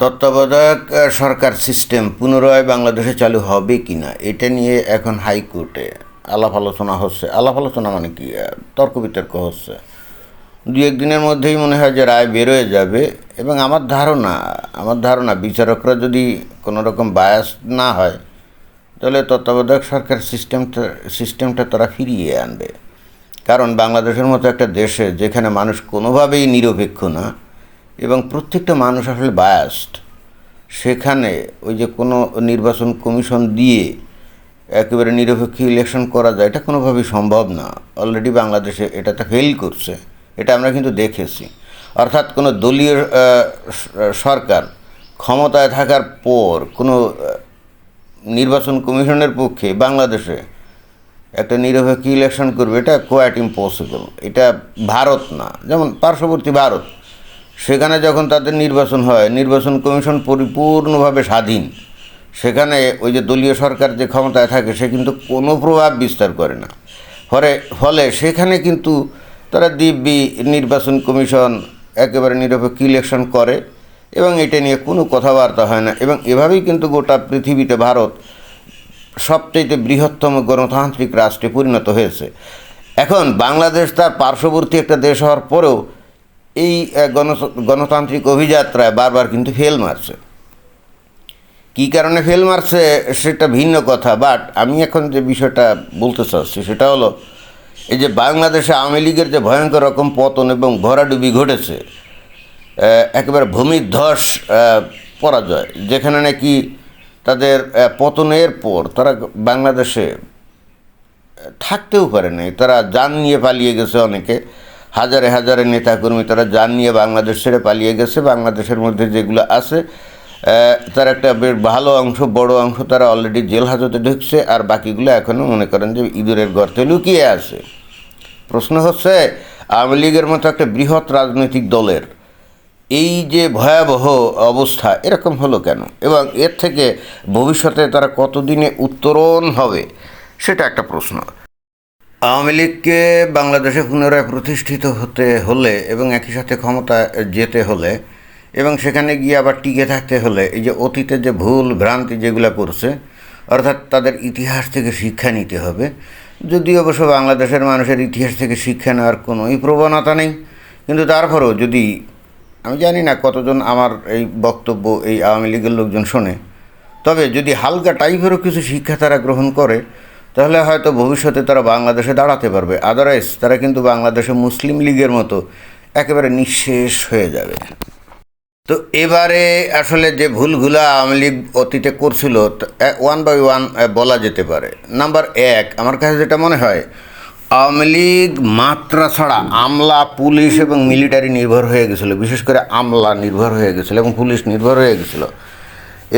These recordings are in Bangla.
তত্ত্বাবধায়ক সরকার সিস্টেম পুনরায় বাংলাদেশে চালু হবে কি না এটা নিয়ে এখন হাইকোর্টে আলাপ আলোচনা হচ্ছে। আলাপ আলোচনা মানে কি? তর্ক বিতর্ক হচ্ছে। দু একদিনের মধ্যেই মনে হয় যে রায় বেরোয় যাবে এবং আমার ধারণা আমার ধারণা বিচারকরা যদি কোনো রকম বায়াস না হয়, তাহলে তত্ত্বাবধায়ক সরকার সিস্টেমটা সিস্টেমটা তারা ফিরিয়ে আনবে। কারণ বাংলাদেশের মতো একটা দেশে যেখানে মানুষ কোনোভাবেই নিরপেক্ষ না এবং প্রত্যেকটা মানুষ আসলে বায়াসড সেখানে ওই যে কোনো নির্বাচন কমিশন দিয়ে একেবারে নিরপেক্ষ ইলেকশন করা যায়, এটা কোনোভাবেই সম্ভব না। অলরেডি বাংলাদেশে এটাতে ফেল করছে, এটা আমরা কিন্তু দেখেছি। অর্থাৎ কোনো দলীয় সরকার ক্ষমতায় থাকার পর কোনো নির্বাচন কমিশনের পক্ষে বাংলাদেশে একটা নিরপেক্ষ ইলেকশন করবে, এটা কোয়াইট ইম্পসিবল এটা ভারত না, যেমন পার্শ্ববর্তী ভারত। সেখানে যখন তাদের নির্বাচন হয়, নির্বাচন কমিশন পরিপূর্ণভাবে স্বাধীন। সেখানে ওই যে দলীয় সরকার যে ক্ষমতায় থাকে, সে কিন্তু কোনো প্রভাব বিস্তার করে না। ফলে ফলে সেখানে কিন্তু তারা দিব্যি নির্বাচন কমিশন একেবারে নিরপেক্ষ ইলেকশন করে এবং এটা নিয়ে কোনো কথাবার্তা হয় না। এবং এভাবেই কিন্তু গোটা পৃথিবীতে ভারত সবচেয়ে বৃহত্তম গণতান্ত্রিক রাষ্ট্রে পরিণত হয়েছে। এখন বাংলাদেশ তার পার্শ্ববর্তী একটা দেশ হওয়ার পরেও এই গণ, গণতান্ত্রিক অভিযাত্রায় বারবার কিন্তু ফেল মারছে। কী কারণে ফেল মারছে সেটা ভিন্ন কথা বাট আমি এখন যে বিষয়টা বলতে চাচ্ছি সেটা হলো, এই যে বাংলাদেশে আওয়ামী লীগের যে ভয়ঙ্কর রকম পতন এবং ভরাডুবি ঘটেছে একেবারে ভূমিধ্বস পরাজয়, যেখানে নাকি তাদের পতনের পর তারা বাংলাদেশে থাকতেও পারে নাই, তারা যান নিয়ে পালিয়ে গেছে অনেকে হাজারে হাজারে নেতাকর্মী তারা যান নিয়ে বাংলাদেশ ছেড়ে পালিয়ে গেছে। বাংলাদেশের মধ্যে যেগুলো আছে তার একটা বেশ ভালো অংশ, বড় অংশ তারা অলরেডি জেল হাজতে ঢুকছে আর বাকিগুলো এখনও মনে করেন যে ইঁদুরের গর্তে লুকিয়ে আছে। প্রশ্ন হচ্ছে, আওয়ামী লীগের মতো একটা বৃহৎ রাজনৈতিক দলের এই যে ভয়াবহ অবস্থা, এরকম হলো কেন? এবং এর থেকে ভবিষ্যতে তারা কতদিনে উত্তরণ হবে, সেটা একটা প্রশ্ন। আওয়ামী লীগকে বাংলাদেশে পুনরায় প্রতিষ্ঠিত হতে হলে এবং একই সাথে ক্ষমতা যেতে হলে এবং সেখানে গিয়ে আবার টিকে থাকতে হলে এই যে অতীতে যে ভুল, ভ্রান্তি যেগুলো করছে, অর্থাৎ তাদের ইতিহাস থেকে শিক্ষা নিতে হবে। যদিও অবশ্য বাংলাদেশের মানুষের ইতিহাস থেকে শিক্ষা নেওয়ার কোনোই প্রবণতা নেই, কিন্তু তারপরেও যদি, আমি জানি না কতজন আমার এই বক্তব্য এই আওয়ামী লীগের লোকজন শোনে, তবে যদি হালকা টাইপেরও কিছু শিক্ষা তারা গ্রহণ করে তাহলে হয়তো ভবিষ্যতে তারা বাংলাদেশে দাঁড়াতে পারবে। আদারওয়াইজ তারা কিন্তু বাংলাদেশে মুসলিম লীগের মতো একেবারে নিঃশেষ হয়ে যাবে। তো এবারে আসলে যে ভুলগুলা আওয়ামী লীগ অতীতে করছিল ওয়ান বাই ওয়ান বলা যেতে পারে। নাম্বার এক, আমার কাছে যেটা মনে হয়, আওয়ামী লীগ মাত্রা ছাড়া আমলা, পুলিশ এবং মিলিটারি নির্ভর হয়ে গেছিল। বিশেষ করে আমলা নির্ভর হয়ে গেছিল এবং পুলিশ নির্ভর হয়ে গেছিল।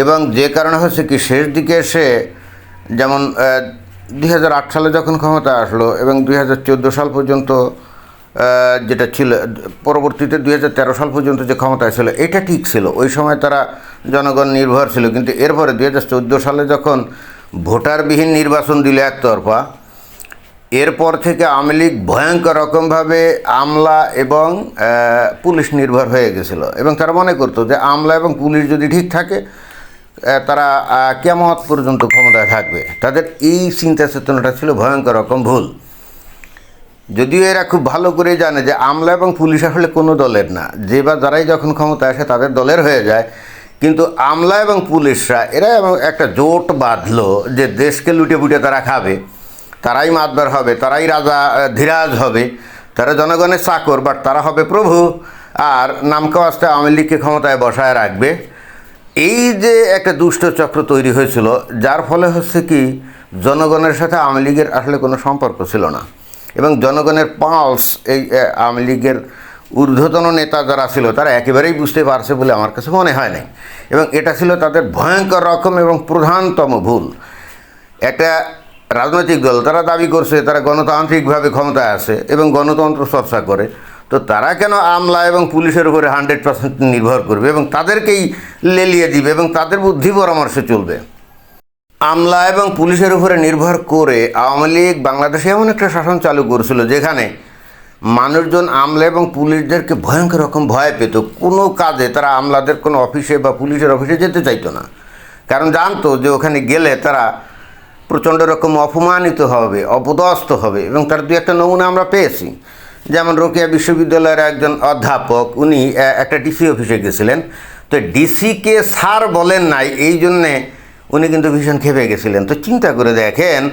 এবং যে কারণে হচ্ছে কি, শেষ দিকে এসে যেমন দুই হাজার আট সালে যখন ক্ষমতা আসলো এবং দুই হাজার চোদ্দ সাল পর্যন্ত যেটা ছিল, পরবর্তীতে দুই হাজার তেরো সাল পর্যন্ত যে ক্ষমতায় ছিল, এটা ঠিক ছিল। ওই সময় তারা জনগণ নির্ভর ছিল। কিন্তু এরপরে দুই হাজার চোদ্দ সালে যখন ভোটারবিহীন নির্বাচন দিল একতরফা, এরপর থেকে আওয়ামী লীগ ভয়ঙ্কর রকমভাবে আমলা এবং পুলিশ নির্ভর হয়ে গেছিল। এবং তারা মনে করতো যে আমলা এবং পুলিশ যদি ঠিক থাকে তারা কেমত পর্যন্ত ক্ষমতায় থাকবে। তাদের এই চিন্তা চেতনাটা ছিল ভয়ঙ্কর রকম ভুল। যদিও এরা খুব ভালো করে জানে যে আমলা এবং পুলিশ আসলে কোনো দলের না। যে বা যারাই যখন ক্ষমতায় আসে তাদের দলের হয়ে যায়। কিন্তু আমলা এবং পুলিশরা, এরা এমন একটা জোট বাঁধলো যে দেশকে লুটে পুটে তারা খাবে। তারাই মাতবার হবে, তারাই রাজা ধীরাজ হবে। তারা জনগণের চাকর বাট তারা হবে প্রভু। আর নামকা আসতে আওয়ামী লীগকে ক্ষমতায় বসায় রাখবে। এই যে একটা দুষ্ট চক্র তৈরি হয়েছিল, যার ফলে হচ্ছে কি, জনগণের সাথে আওয়ামী লীগের আসলে কোনো সম্পর্ক ছিল না। এবং জনগণের পালস, এই আওয়ামী লীগের ঊর্ধ্বতন নেতা যারা ছিল, তারা একেবারেই বুঝতে পারছে বলে আমার কাছে মনে হয় নাই। এবং এটা ছিল তাদের ভয়ঙ্কর রকম এবং প্রধানতম ভুল। একটা রাজনৈতিক দল, তারা দাবি করছে, তারা গণতান্ত্রিকভাবে ক্ষমতায় আছে এবং গণতন্ত্র চর্চা করে। তো তারা কেন আমলা এবং পুলিশের উপরে হান্ড্রেড পার্সেন্ট নির্ভর করবে এবং তাদেরকেই লেলিয়ে দিবে এবং তাদের বুদ্ধি পরামর্শে চলবে? আমলা এবং পুলিশের উপরে নির্ভর করে আওয়ামী লীগ বাংলাদেশে এমন একটা শাসন চালু করেছিল যেখানে মানুষজন আমলা এবং পুলিশদেরকে ভয়ঙ্কর রকম ভয় পেত। কোনো কাজে তারা আমলাদের কোনো অফিসে বা পুলিশের অফিসে যেতে চাইতো না। কারণ জানতো যে ওখানে গেলে তারা প্রচণ্ড রকম অপমানিত হবে, অপদস্থ হবে এবং তার দু একটা নমুনা আমরা পেয়েছি। যেমন রোকেয়া বিশ্ববিদ্যালয়ের একজন অধ্যাপক, উনি একটা ডিসি অফিসে গেছিলেন। তো ডিসিকে স্যার বলেন নাই, এই জন্যে উনি কিন্তু ভীষণ খেপে গেছিলেন। তো চিন্তা করে দেখেন,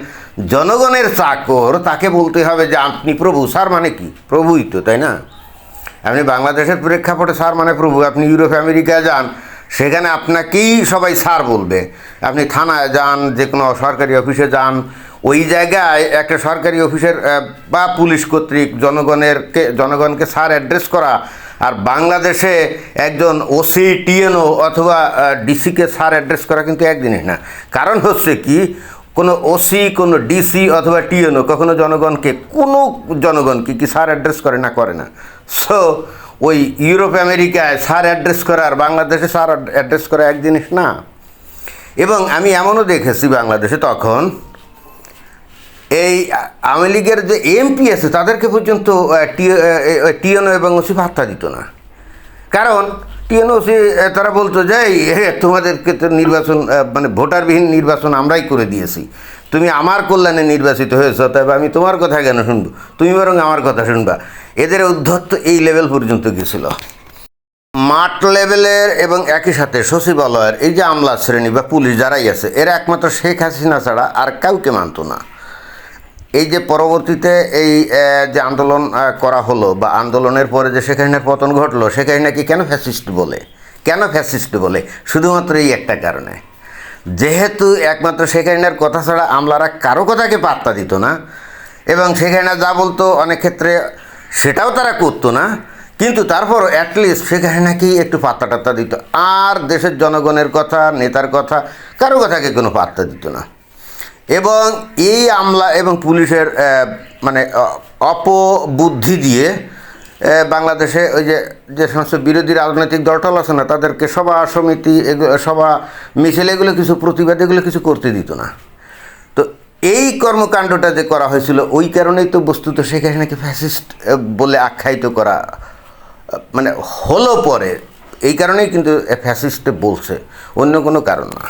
জনগণের চাকর, তাকে বলতে হবে যে, আপনি প্রভু, স্যার মানে কি? প্রভুই তো, তাই না? আপনি বাংলাদেশের প্রেক্ষাপটে স্যার মানে প্রভু, আপনি ইউরোপ, আমেরিকা যান, সেখানে আপনাকেই সবাই স্যার বলবে। আপনি থানায় যান যে কোনো সরকারি অফিসে যান ওই জায়গায় একটা সরকারি অফিসের বা পুলিশ কর্তৃক জনগণেরকে জনগণকে স্যার অ্যাড্রেস করা, আর বাংলাদেশে একজন ওসি, টিএনও অথবা ডিসিকে স্যার অ্যাড্রেস করা কিন্তু এক জিনিস না। কারণ হচ্ছে কি, কোনো ওসি, কোনো ডিসি অথবা টিএনও কখনো জনগণকে, কোনো জনগণকে কি স্যার অ্যাড্রেস করে না করে না। সো ওই ইউরোপ, আমেরিকায় স্যার অ্যাড্রেস করা আর বাংলাদেশে স্যার অ্যাড্রেস করা এক জিনিস না। এবং আমি এমনও দেখেছি বাংলাদেশে তখন এই আওয়ামী লীগের যে এমপি আছে, তাদেরকে পর্যন্ত টিএনও এবং ওসি ভাত্তা দিত না। কারণ টিএনওসি তারা বলতো যে তোমাদেরকে তো নির্বাচন মানে ভোটারবিহীন নির্বাচন আমরাই করে দিয়েছি। তুমি আমার কল্যাণে নির্বাচিত হয়েছ, তবে আমি তোমার কথা কেন শুনব? তুমি বরং আমার কথা শুনবা। এদের উদ্ধত্ত এই লেভেল পর্যন্ত গেছিল। মাঠ লেভেলের এবং একই সাথে সচিবালয়ের এই যে আমলা শ্রেণি বা পুলিশ যারাই আছে, এরা একমাত্র শেখ হাসিনা ছাড়া আর কাউকে মানতো না। এই যে পরবর্তীতে এই যে আন্দোলন করা হলো বা আন্দোলনের পরে যে হাসিনার পতন ঘটলো শেখ হাসিনাকে কেন ফ্যাসিস্ট বলে? কেন ফ্যাসিস্ট বলে? শুধুমাত্র এই একটা কারণে। যেহেতু একমাত্র শেখ হাসিনার কথা ছাড়া আমলারা কারও কথাকে পাত্তা দিত না, এবং হাসিনা যা বলতো অনেক ক্ষেত্রে সেটাও তারা করতো না, কিন্তু তারপর অ্যাটলিস্ট শেখ হাসিনাকেই একটু পাত্তা টাত্তা দিত। আর দেশের জনগণের কথা, নেতার কথা, কারও কথাকে কোনো পাত্তা দিত না। এবং এই আমলা এবং পুলিশের মানে অপবুদ্ধি দিয়ে বাংলাদেশে ওই যে যে সমস্ত বিরোধী রাজনৈতিক দলটল আছে না, তাদেরকে সভা সমিতি সভা মিছিল, এগুলো কিছু প্রতিবাদ, এগুলো কিছু করতে দিত না। তো এই কর্মকাণ্ডটা যে করা হয়েছিল, ওই কারণেই তো বস্তুত সেখানে নাকি ফ্যাসিস্ট বলে আখ্যায়িত করা মানে হলো পরে। এই কারণেই কিন্তু ফ্যাসিস্টে বলছে, অন্য কোনো কারণ না।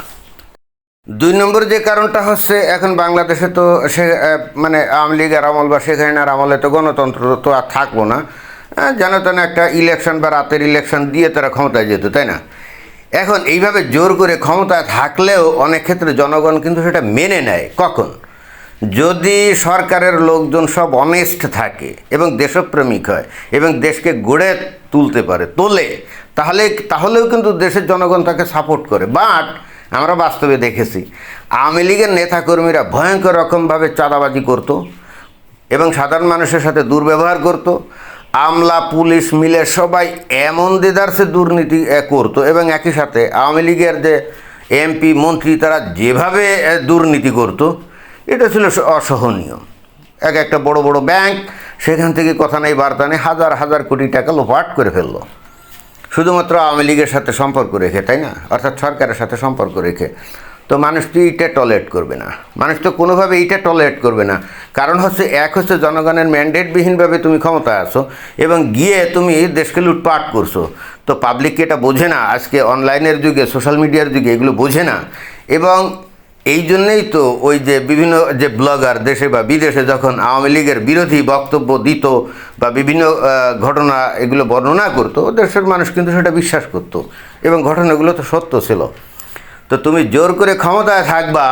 দুই নম্বর যে কারণটা হচ্ছে, এখন বাংলাদেশে তো সে মানে আওয়ামী লীগের আমল বা শেখ হাসিনার আমলে তো গণতন্ত্র তো আর থাকব না। যেন তেন একটা ইলেকশন বা রাতের ইলেকশন দিয়ে তারা ক্ষমতায় যেত, তাই না? এখন এইভাবে জোর করে ক্ষমতায় থাকলেও অনেক ক্ষেত্রে জনগণ কিন্তু সেটা মেনে নেয়। কখন? যদি সরকারের লোকজন সব অনেস্ট থাকে এবং দেশপ্রেমিক হয় এবং দেশকে গড়ে তুলতে পারে, তোলে, তাহলে, তাহলেও কিন্তু দেশের জনগণ তাকে সাপোর্ট করে। বাট আমরা বাস্তবে দেখেছি। আওয়ামী লীগের নেতাকর্মীরা ভয়ঙ্কর রকমভাবে চাঁদাবাজি করতো এবং সাধারণ মানুষের সাথে দুর্ব্যবহার করত। আমলা, পুলিশ, মিলে সবাই এমন দেদারসে দুর্নীতি করতো এবং একই সাথে আওয়ামী লীগের যে এমপি, মন্ত্রী, তারা যেভাবে দুর্নীতি করত, এটা ছিল অসহনীয়। এক একটা বড় বড় ব্যাংক, সেখান থেকে কথা নেই, বার্তা নেই, হাজার হাজার কোটি টাকা লোপাট করে ফেলল। শুধুমাত্র আওয়ামী লীগের সাথে সম্পর্ক রেখে, তাই না? অর্থাৎ সরকারের সাথে সম্পর্ক রেখে। তো মানুষ তো এইটা টলেট করবে না। মানুষ তো কোনোভাবে এইটা টলেট করবে না। কারণ হচ্ছে, এক হচ্ছে জনগণের ম্যান্ডেটবিহীনভাবে তুমি ক্ষমতায় আসো এবং গিয়ে তুমি দেশকে লুটপাট করছ। তো পাবলিককে এটা বোঝে না? আজকে অনলাইনের যুগে সোশ্যাল মিডিয়ার যুগে এগুলো বোঝে না। এবং এই জন্যেই তো ওই যে বিভিন্ন যে ব্লগার দেশে বা বিদেশে যখন আওয়ামী লীগের বিরোধী বক্তব্য দিত বা বিভিন্ন ঘটনা এগুলো বর্ণনা করতো দেশের মানুষ কিন্তু সেটা বিশ্বাস করতো এবং ঘটনাগুলো তো সত্য ছিল। তো তুমি জোর করে ক্ষমতায় থাকবা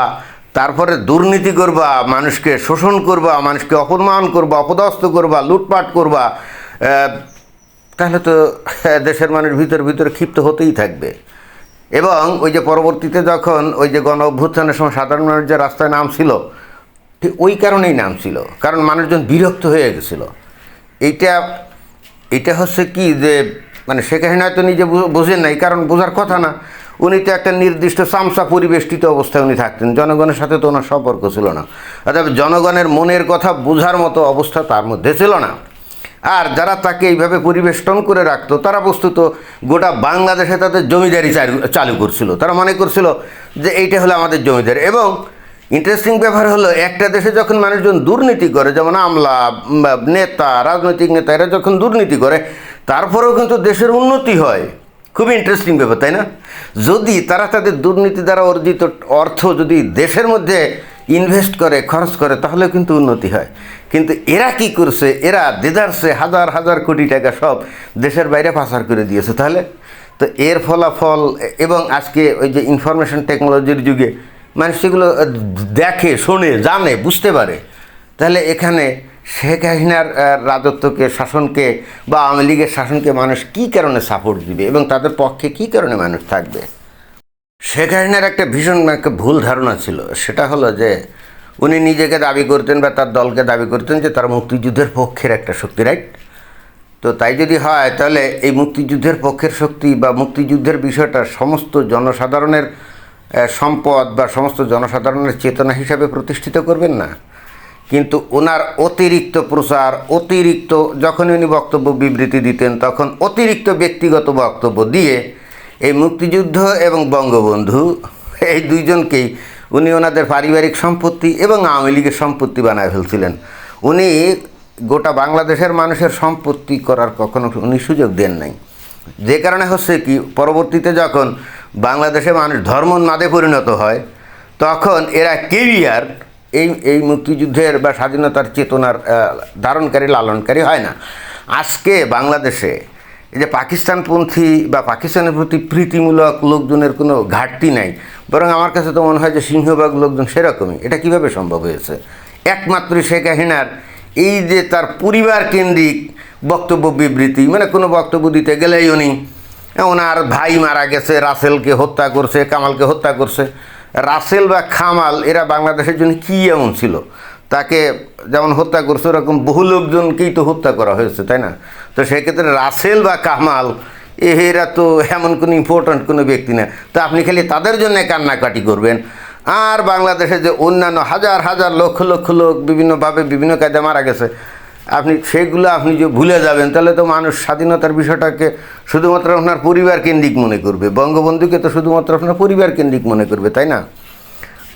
তারপরে দুর্নীতি করবা মানুষকে শোষণ করবা মানুষকে অপমান করবা অপদস্থ করবা লুটপাট করবা তাহলে তো হ্যাঁ, দেশের মানুষ ভিতর ভিতরে ক্ষিপ্ত হতেই থাকবে। এবং ওই যে পরবর্তীতে যখন ওই যে গণ অভ্যুত্থানের সময় সাধারণ মানুষ যে রাস্তায় নামছিল ঠিক ওই কারণেই নামছিল কারণ মানুষজন বিরক্ত হয়ে গেছিল। এইটা এটা হচ্ছে কি যে মানে শেখ হাসিনা হয়তো নিজে বোঝেন নাই, কারণ বোঝার কথা না। উনি তো একটা নির্দিষ্ট চামচা পরিবেষ্টিত অবস্থায় উনি থাকতেন। জনগণের সাথে তো ওনার সম্পর্ক ছিল না। অর্থাৎ জনগণের মনের কথা বোঝার মতো অবস্থা তার মধ্যে ছিল না। আর যারা তাকে এইভাবে পরিবেষ্টন করে রাখতো, তারা বস্তুত গোটা বাংলাদেশে তাদের জমিদারি চালু করছিল। তারা মনে করছিল যে এইটা হলো আমাদের জমিদারি। এবং ইন্টারেস্টিং ব্যাপার হলো, একটা দেশে যখন মানুষজন দুর্নীতি করে, যেমন আমলা নেতা, রাজনৈতিক নেতা, এরা যখন দুর্নীতি করে, তারপরেও কিন্তু দেশের উন্নতি হয়। খুবই ইন্টারেস্টিং ব্যাপার, তাই না? যদি তারা তাদের দুর্নীতি দ্বারা অর্জিত অর্থ যদি দেশের মধ্যে ইনভেস্ট করে, খরচ করে তাহলে কিন্তু উন্নতি হয়। কিন্তু এরা কি করছে? এরা দেদারসে হাজার হাজার কোটি টাকা সব দেশের বাইরে পাচার করে দিয়েছে তাহলে? তো এর ফলাফল এবং আজকে ওই যে ইনফরমেশন টেকনোলজির যুগে মানুষ সেগুলো দেখে, শোনে, জানে, বুঝতে পারে। তাহলে এখানে শেখ হাসিনার রাজত্বকে, শাসনকে বা আওয়ামী লীগের শাসনকে মানুষ কী কারণে সাপোর্ট দিবে এবং তাদের পক্ষে কী কারণে মানুষ থাকবে? শেখ হাসিনার একটা ভীষণ একটা ভুল ধারণা ছিল। সেটা হলো যে, উনি নিজেকে দাবি করতেন বা তার দলকে দাবি করতেন যে, তারা মুক্তিযুদ্ধের পক্ষের একটা শক্তি রাইট তো তাই যদি হয়, তাহলে এই মুক্তিযুদ্ধের পক্ষের শক্তি বা মুক্তিযুদ্ধের বিষয়টা সমস্ত জনসাধারণের সম্পদ বা সমস্ত জনসাধারণের চেতনা হিসাবে প্রতিষ্ঠিত করবেন না। কিন্তু ওনার অতিরিক্ত প্রচার, অতিরিক্ত যখন উনি বক্তব্য বিবৃতি দিতেন, তখন অতিরিক্ত ব্যক্তিগত বক্তব্য দিয়ে এই মুক্তিযুদ্ধ এবং বঙ্গবন্ধু, এই দুইজনকেই উনি ওনাদের পারিবারিক সম্পত্তি এবং আওয়ামী লীগের সম্পত্তি বানায় ফেলছিলেন। উনি গোটা বাংলাদেশের মানুষের সম্পত্তি করার কখনো উনি সুযোগ দেন নাই। যে কারণে হচ্ছে কি, পরবর্তীতে যখন বাংলাদেশে মানুষ ধর্মোন্মাদে পরিণত হয়, তখন এরা কেরিয়ার, এই এই মুক্তিযুদ্ধের বা স্বাধীনতার চেতনার ধারণকারী, লালনকারী হয় না। আজকে বাংলাদেশে যে পাকিস্তানপন্থী বা পাকিস্তানের প্রতি প্রীতিমূলক লোকজনের কোনো ঘাটতি নাই, বরং আমার কাছে তো মনে হয় যে সিংহভাগ লোকজন সেরকমই। এটা কীভাবে সম্ভব হয়েছে? একমাত্র শেখ হাসিনার এই যে তার পরিবার কেন্দ্রিক বক্তব্য বিবৃতি মানে কোনো বক্তব্য দিতে গেলেই উনি ওনার ভাই মারা গেছে, রাসেলকে হত্যা করছে, কামালকে হত্যা করছে। রাসেল বা খামাল এরা বাংলাদেশের জন্য কী এমন ছিল? তাকে যেমন হত্যা করছে, ওরকম বহু লোকজনকেই তো হত্যা করা হয়েছে, তাই না? তো সেক্ষেত্রে রাসেল বা কামাল এরা তো এমন কোনো ইম্পর্ট্যান্ট কোনো ব্যক্তি না। তো আপনি খালি তাদের জন্য কান্নাকাটি করবেন। আর বাংলাদেশে যে অন্যান্য হাজার হাজার লক্ষ লক্ষ লোক বিভিন্নভাবে বিভিন্ন কাজে মারা গেছে, আপনি সেগুলো আপনি যে ভুলে যাবেন, তাহলে তো মানুষ স্বাধীনতার বিষয়টাকে শুধুমাত্র আপনার পরিবার কেন্দ্রিক মনে করবে। বঙ্গবন্ধুকে তো শুধুমাত্র আপনার পরিবার কেন্দ্রিক মনে করবে, তাই না?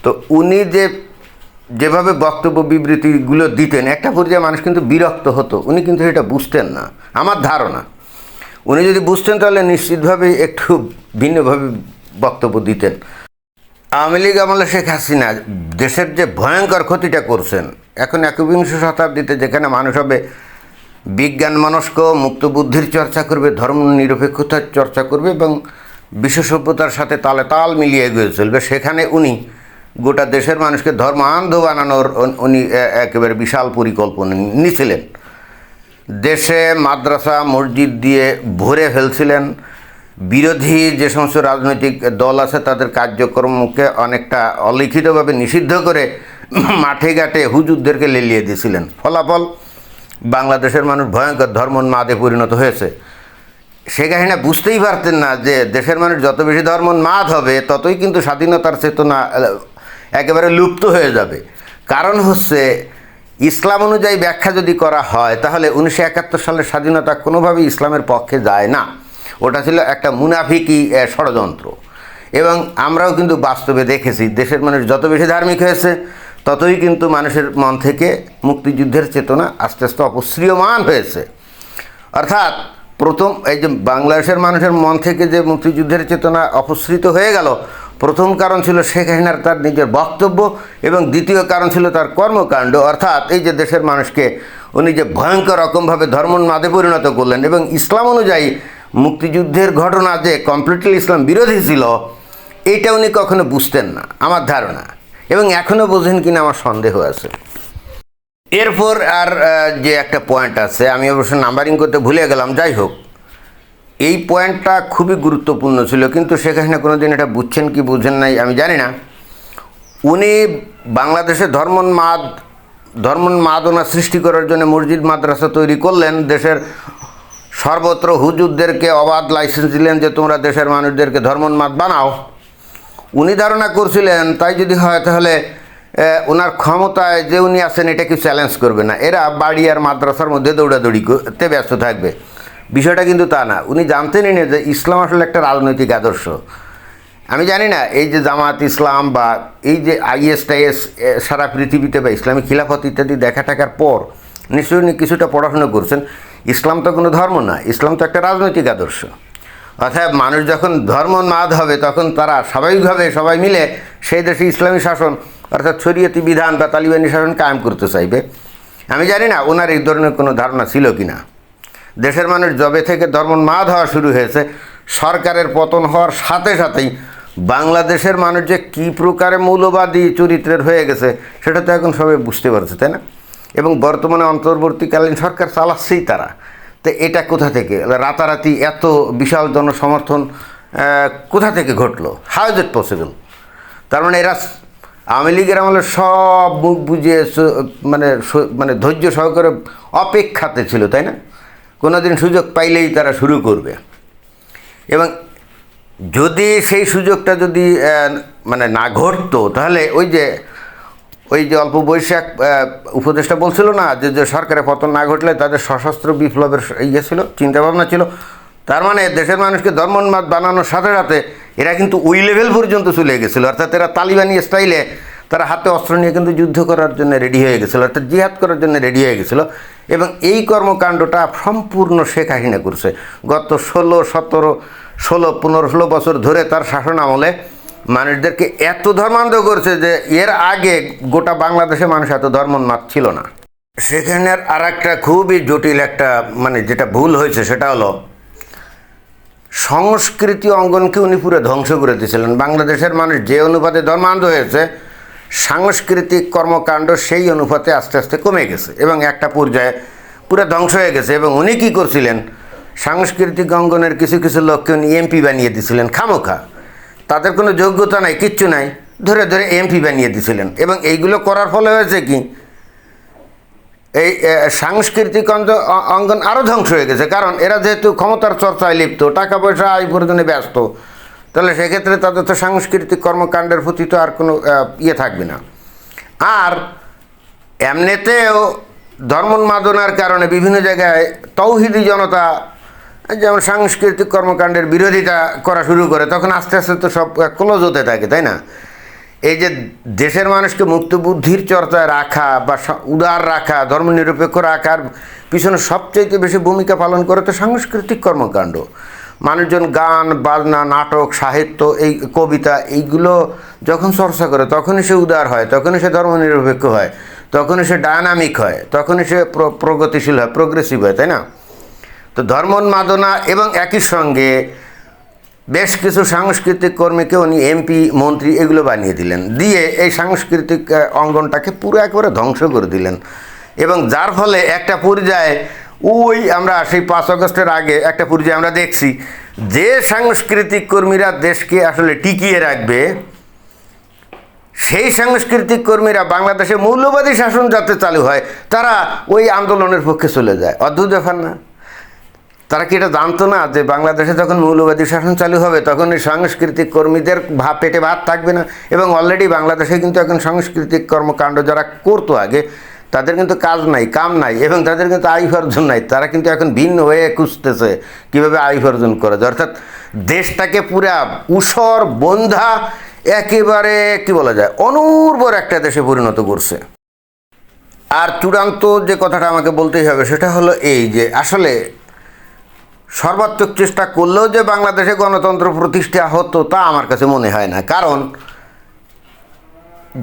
তো উনি যে, যেভাবে বক্তব্য বিবৃতিগুলো দিতেন, একটা পর্যায়ে মানুষ কিন্তু বিরক্ত হতো। উনি কিন্তু সেটা বুঝতেন না। আমার ধারণা। উনি যদি বুঝতেন তাহলে নিশ্চিতভাবে একটু ভিন্নভাবে বক্তব্য দিতেন। আওয়ামী লীগ আমলে শেখ হাসিনা দেশের যে ভয়ঙ্কর ক্ষতিটা করছেন, এখন একবিংশ শতাব্দীতে যেখানে মানুষ হবে বিজ্ঞান মনস্ক মুক্ত বুদ্ধির চর্চা করবে ধর্ম নিরপেক্ষতার চর্চা করবে এবং বিশ্ব সভ্যতার সাথে তালে তাল মিলিয়ে এগিয়ে চলবে, সেখানে উনি গোটা দেশের মানুষকে ধর্মান্ধ বানানোর উনি একেবারে বিশাল পরিকল্পনা নিয়েছিলেন দেশে মাদ্রাসা, মসজিদ দিয়ে ভরে ফেলছিলেন। বিরোধী যে সমস্ত রাজনৈতিক দল আছে, তাদের কার্যক্রমকে অনেকটা অলিখিতভাবে নিষিদ্ধ করে মাঠে ঘাটে হুজুরদেরকে লেলিয়ে দিয়েছিলেন। ফলাফল, বাংলাদেশের মানুষ ভয়ঙ্কর ধর্মোন্মাদে পরিণত হয়েছে। সে হাসিনা বুঝতেই পারতেন না যে দেশের মানুষ যত বেশি ধর্মোন্মাদ হবে, ততই কিন্তু স্বাধীনতার চেতনা, একেবারে লুপ্ত হয়ে যাবে। কারণ হচ্ছে ইসলাম অনুযায়ী ব্যাখ্যা যদি করা হয়, তাহলে উনিশশো একাত্তর সালের স্বাধীনতা কোনোভাবেই ইসলামের পক্ষে যায় না। ওটা ছিল একটা মুনাফিকি ষড়যন্ত্র। এবং আমরাও কিন্তু বাস্তবে দেখেছি, দেশের মানুষ যত বেশি ধার্মিক হয়েছে, ততই কিন্তু মানুষের মন থেকে মুক্তিযুদ্ধের চেতনা আস্তে আস্তে অপশ্রিয়মান হয়েছে। অর্থাৎ প্রথম এই যে বাংলাদেশের মানুষের মন থেকে যে মুক্তিযুদ্ধের চেতনা অপসৃত হয়ে গেল প্রথম কারণ ছিল শেখ হাসিনার তার নিজের বক্তব্য এবং দ্বিতীয় কারণ ছিল তার কর্মকাণ্ড। অর্থাৎ এই যে দেশের মানুষকে উনি যে ভয়ঙ্কর রকমভাবে ধর্মোন্মাদে পরিণত করলেন এবং ইসলাম অনুযায়ী মুক্তিযুদ্ধের ঘটনা যে কমপ্লিটলি ইসলাম বিরোধী ছিল এইটা উনি কখনো বুঝতেন না, আমার ধারণা। এবং এখনও বোঝেন কিনা আমার সন্দেহ আছে। এরপর আর যে একটা পয়েন্ট আছে, আমি অবশ্য নাম্বারিং করতে ভুলে গেলাম, যাই হোক। এই পয়েন্টটা খুবই গুরুত্বপূর্ণ ছিল, কিন্তু সেখানে কোনো দিন এটা বুঝছেন কি বুঝেন নাই, আমি জানি না। উনি বাংলাদেশে ধর্মোন্মাদ, ধর্মোন্মাদনা সৃষ্টি করার জন্য মসজিদ, মাদ্রাসা তৈরি করলেন। দেশের সর্বত্র হুজুরদেরকে অবাধ লাইসেন্স দিলেন যে তোমরা দেশের মানুষদেরকে ধর্মোন্মাদ বানাও। উনি ধারণা করছিলেন, তাই যদি হয় তাহলে ওনার ক্ষমতায় যে উনি আছেন, এটা কি চ্যালেঞ্জ করবে না। এরা বাড়ি আর মাদ্রাসার মধ্যে দৌড়াদৌড়ি করতে ব্যস্ত থাকবে। বিষয়টা কিন্তু তা না। উনি জানতেনই না যে ইসলাম আসলে একটা রাজনৈতিক আদর্শ। আমি জানি না, এই যে জামাত ইসলাম বা এই যে আইএস টাইএস সারা পৃথিবীতে বা ইসলামী খিলাফত ইত্যাদি দেখা টাকার পর নিশ্চয়ই উনি কিছুটা পড়াশোনা করছেন। ইসলাম তো কোনো ধর্ম না, ইসলাম তো একটা রাজনৈতিক আদর্শ। অর্থাৎ মানুষ যখন ধর্মোন্মাদ হবে, তখন তারা স্বাভাবিকভাবে সবাই মিলে সেই দেশে ইসলামী শাসন, অর্থাৎ শরীয়তি বিধান বা তালিবানি শাসন কায়েম করতে চাইবে। আমি জানি না ওনার এই ধরনের কোনো ধারণা ছিল কি না দেশের মানুষ জবে থেকে ধর্মোন্মাদ হওয়া শুরু হয়েছে, সরকারের পতন হওয়ার সাথে সাথেই বাংলাদেশের মানুষ যে কী প্রকারে মৌলবাদী চরিত্রের হয়ে গেছে, সেটা তো এখন সবাই বুঝতে পারছে, তাই না? এবং বর্তমানে অন্তর্বর্তীকালীন সরকার চালাচ্ছেই তারা। তো এটা কোথা থেকে? রাতারাতি এত বিশাল জনসমর্থন কোথা থেকে ঘটলো? হাউ ইজ ইট পসিবল তার মানে এরা আওয়ামী লীগের আমলে সব মুখ বুঝিয়ে মানে মানে ধৈর্য সহকারে অপেক্ষাতে ছিল, তাই না? কোনোদিন সুযোগ পাইলেই তারা শুরু করবে। এবং যদি সেই সুযোগটা যদি মানে না ঘটতো, তাহলে ওই যে ওই যে অল্প বৈশাখ উপদেষ্টা বলছিল না যে যে সরকারের পতন না ঘটলে তাদের সশস্ত্র বিপ্লবের ইয়ে ছিল, চিন্তাভাবনা ছিল। তার মানে দেশের মানুষকে ধর্মোন্মাদ বানানোর সাথে সাথে এরা কিন্তু ওই লেভেল পর্যন্ত চলে গেছিল। অর্থাৎ এরা তালিবানি স্টাইলে তারা হাতে অস্ত্র নিয়ে কিন্তু যুদ্ধ করার জন্য রেডি হয়ে গেছিল, অর্থাৎ জিহাদ করার জন্য রেডি হয়ে গেছিল। এবং এই কর্মকাণ্ডটা সম্পূর্ণ শেখ হাসিনা করছে। গত ষোলো, সতেরো, ষোলো, পনেরো, ষোলো বছর ধরে তার শাসন আমলে মানুষদেরকে এত ধর্মান্ধ করছে যে এর আগে গোটা বাংলাদেশে মানুষ এত ধর্মোন্মাদ ছিল না। সেখানের আর একটা খুবই জটিল একটা মানে যেটা ভুল হয়েছে সেটা হলো, সংস্কৃতি অঙ্গনকে উনি পুরো ধ্বংস করে দিয়েছিলেন। বাংলাদেশের মানুষ যে অনুপাতে ধর্মান্ধ হয়েছে সাংস্কৃতিক কর্মকাণ্ড সেই অনুপাতে আস্তে আস্তে কমে গেছে এবং একটা পর্যায়ে পুরো ধ্বংস হয়ে গেছে এবং উনি কী করছিলেন? সাংস্কৃতিক অঙ্গনের কিছু কিছু লোককে উনি এমপি বানিয়ে দিয়েছিলেন খামোখা। তাদের কোনো যোগ্যতা নাই, কিচ্ছু নাই, ধরে ধরে এমপি বানিয়ে দিয়েছিলেন এবং এইগুলো করার ফলে হয়েছে কি? এই সাংস্কৃতিক অঙ্গন আরও ধ্বংস হয়ে গেছে। কারণ এরা যেহেতু ক্ষমতার চর্চায় লিপ্ত, টাকা পয়সা আয় উপার্জনে ব্যস্ত তাহলে সেক্ষেত্রে তাদের তো সাংস্কৃতিক কর্মকাণ্ডের প্রতি তো আর কোনো ইয়ে থাকবে না। আর এমনিতেও ধর্মোন্মাদনার কারণে বিভিন্ন জায়গায় তৌহিদি জনতা, যেমন সাংস্কৃতিক কর্মকাণ্ডের বিরোধিতা করা শুরু করে, তখন আস্তে আস্তে তো সব ক্লোজ হতে থাকে, তাই না? এই যে দেশের মানুষকে মুক্ত বুদ্ধির চর্চায় রাখা বা উদার রাখা, ধর্মনিরপেক্ষ রাখার পিছনে সবচাইতে বেশি ভূমিকা পালন করে তো সাংস্কৃতিক কর্মকাণ্ড। মানুষজন গান, বাজনা, নাটক, সাহিত্য, এই কবিতা, এইগুলো যখন চর্চা করে, তখনই সে উদার হয়, তখনই সে ধর্মনিরপেক্ষ হয়, তখনই সে ডায়নামিক হয়, তখনই সে প্র- প্রগতিশীল হয় প্রগ্রেসিভ হয়, তাই না? তো ধর্মোন্মাদনা এবং একই সঙ্গে বেশ কিছু সাংস্কৃতিক কর্মীকে উনি এমপি মন্ত্রী, এগুলো বানিয়ে দিলেন। দিয়ে এই সাংস্কৃতিক অঙ্গনটাকে পুরো একেবারে ধ্বংস করে দিলেন। এবং যার ফলে একটা পর্যায়ে ওই আমরা সেই পাঁচ আগস্টের আগে একটা পর্যায়ে আমরা দেখছি। যে সাংস্কৃতিক কর্মীরা দেশকে আসলে টিকিয়ে রাখবে, সেই সাংস্কৃতিক কর্মীরা বাংলাদেশে মৌলবাদী শাসন যাতে চালু হয়, তারা ওই আন্দোলনের পক্ষে চলে যায়। অদ্ভুত ব্যাপার না। তারা কি এটা জানতো না যে বাংলাদেশে যখন মৌলবাদী শাসন চালু হবে, তখন এই সাংস্কৃতিক কর্মীদের ভা পেটে ভাত থাকবে না? এবং অলরেডি বাংলাদেশে কিন্তু এখন সাংস্কৃতিক কর্মকাণ্ড যারা করতো আগে তাদের কিন্তু কাজ নাই, কাম নাই এবং তাদের কিন্তু আয় উপার্জন নাই। তারা কিন্তু এখন ভিন্ন হয়ে খুঁজতেছে কীভাবে আয় উপার্জন করা যায়। অর্থাৎ দেশটাকে পুরা উসর বন্ধা একেবারে কি বলা যায়, অনুর্বর একটা দেশে পরিণত করছে। আর চূড়ান্ত যে কথাটা আমাকে বলতেই হবে সেটা হলো এই যে আসলে সর্বাত্মক চেষ্টা করলেও যে বাংলাদেশে গণতন্ত্র প্রতিষ্ঠা হতো তা আমার কাছে মনে হয় না। কারণ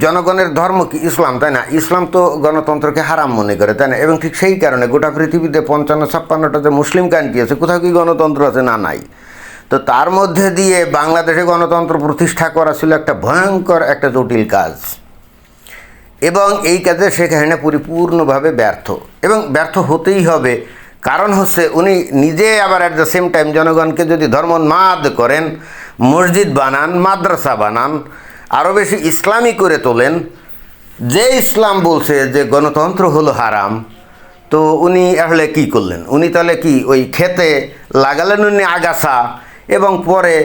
জনগণের ধর্ম কি? ইসলাম, তাই না? ইসলাম তো গণতন্ত্রকে হারাম মনে করে, তাই না? এবং ঠিক সেই কারণে গোটা পৃথিবীতে পঞ্চান্ন, ছাপ্পান্নটা যে মুসলিম কান্ট্রি আছে, কোথাও কি গণতন্ত্র আছে? না, নাই। তো তার মধ্যে দিয়ে বাংলাদেশে গণতন্ত্র প্রতিষ্ঠা করা ছিল একটা ভয়ঙ্কর, একটা জটিল কাজ। এবং এই কাজে শেখ হাসিনা পরিপূর্ণভাবে ব্যর্থ। এবং ব্যর্থ হতেই হবে। কারণ হচ্ছে উনি নিজে আবার অ্যাট দ্য সেম টাইম জনগণকে যদি ধর্মোন্মাদ করেন, মসজিদ বানান, মাদ্রাসা বানান আরও বেশি ইসলামী করে তোলেন। যে ইসলাম বলছে যে গণতন্ত্র হলো হারাম, তো উনি আসলে কি করলেন? উনি তাহলে কি ওই খেতে লাগালেন উনি আগাছা এবং পরে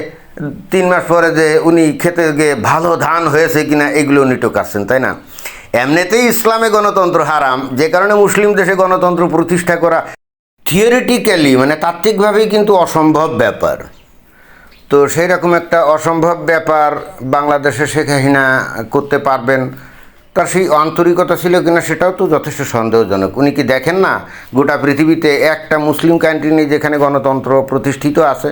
তিন মাস পরে যে উনি খেতে গিয়ে ভালো ধান হয়েছে কিনা এগুলো উনি টোকাচ্ছেন, তাই না? এমনিতেই ইসলামে গণতন্ত্র হারাম, যে কারণে মুসলিম দেশে গণতন্ত্র প্রতিষ্ঠা করা থিওরিটিক্যালি মানে তাত্ত্বিকভাবেই কিন্তু অসম্ভব ব্যাপার। তো সেই রকম একটা অসম্ভব ব্যাপার বাংলাদেশে শেখ হাসিনা করতে পারবেন। তার সেই আন্তরিকতা ছিল কিনা সেটাও তো যথেষ্ট সন্দেহজনক। উনি কি দেখেন না গোটা পৃথিবীতে একটা মুসলিম কান্ট্রি নেই যেখানে গণতন্ত্র প্রতিষ্ঠিত আছে?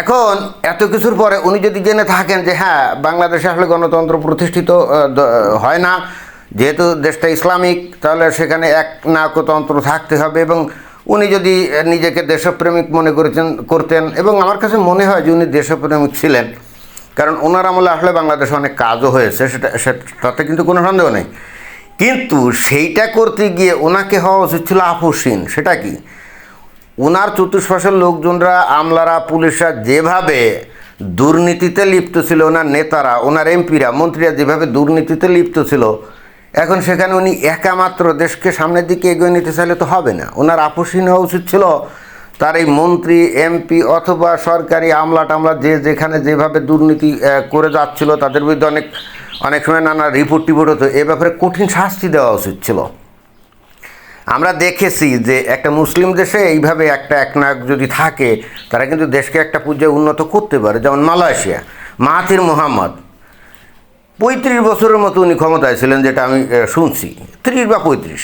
এখন এত কিছুর পরে উনি যদি জেনে থাকেন যে হ্যাঁ বাংলাদেশে আসলে গণতন্ত্র প্রতিষ্ঠিত হয় না, যেহেতু দেশটা ইসলামিক, তাহলে সেখানে এক নাকতন্ত্র থাকতে হবে এবং উনি যদি নিজেকে দেশপ্রেমিক মনে করেছেন, করতেন, এবং আমার কাছে মনে হয় যে উনি দেশপ্রেমিক ছিলেন, কারণ ওনার আমলে আসলে বাংলাদেশে অনেক কাজও হয়েছে, সেটা তাতে কিন্তু কোনো সন্দেহ নেই। কিন্তু সেইটা করতে গিয়ে ওনাকে হওয়া উচিত ছিল আপসীন সেটা কি? ওনার চতুষ্পাশের লোকজনরা, আমলারা, পুলিশরা যেভাবে দুর্নীতিতে লিপ্ত ছিল, ওনার নেতারা, ওনার এমপিরা, মন্ত্রীরা যেভাবে দুর্নীতিতে লিপ্ত ছিল এখন সেখানে উনি একা মাত্র দেশকে সামনের দিকে এগিয়ে নিতে চাইলে তো হবে না। ওনার আপসীন হওয়া উচিত ছিল তার এই মন্ত্রী, এমপি অথবা সরকারি আমলা টামলা যে যেখানে যেভাবে দুর্নীতি করে যাচ্ছিল, তাদের বিরুদ্ধে অনেক অনেক সময় নানা রিপোর্ট টিপোর্ট হতো। এ ব্যাপারে কঠিন শাস্তি দেওয়া উচিত ছিল। আমরা দেখেছি যে একটা মুসলিম দেশে এইভাবে একটা একনায়ক যদি থাকে, তারা কিন্তু দেশকে একটা পর্যায়ে উন্নত করতে পারে। যেমন মালয়েশিয়া মাহাতির মোহাম্মদ পঁয়ত্রিশ বছরের মতো উনি ক্ষমতায় ছিলেন, যেটা আমি শুনছি। ত্রিশ বা পঁয়ত্রিশ।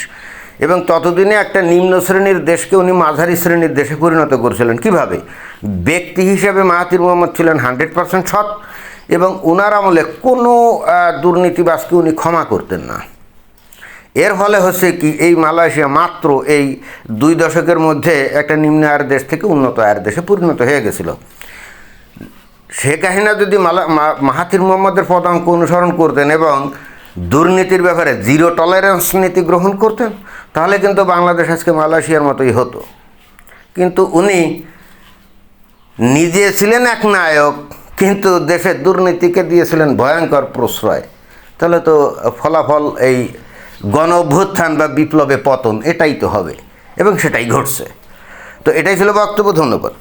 এবং ততদিনে একটা নিম্ন শ্রেণির দেশকে উনি মাঝারি শ্রেণির দেশে পরিণত করেছিলেন। কীভাবে? ব্যক্তি হিসেবে মাহাতির মোহাম্মদ ছিলেন হান্ড্রেড পার্সেন্ট সৎ এবং ওনার আমলে কোনো দুর্নীতিবাসকে উনি ক্ষমা করতেন না। এর ফলে হচ্ছে কি, এই মালয়েশিয়া মাত্র এই দুই দশকের মধ্যে একটা নিম্ন আয়ের দেশ থেকে উন্নত আয়ের দেশে পরিণত হয়ে গেছিল। শেখ হাসিনা যদি মালা মা- মাহাথির মোহাম্মদের পদাঙ্ক অনুসরণ করতেন এবং দুর্নীতির ব্যাপারে জিরো টলারেন্স নীতি গ্রহণ করতেন, তাহলে কিন্তু বাংলাদেশ আজকে মালয়েশিয়ার মতোই হতো। কিন্তু উনি নিজে ছিলেন এক নায়ক, কিন্তু দেশের দুর্নীতিকে দিয়েছিলেন ভয়ঙ্কর প্রশ্রয়। তাহলে তো ফলাফল এই গণ অভ্যুত্থান বা বিপ্লবে পতন, এটাই তো হবে এবং সেটাই ঘটছে। তো এটাই ছিল বক্তব্য, ধন্যবাদ।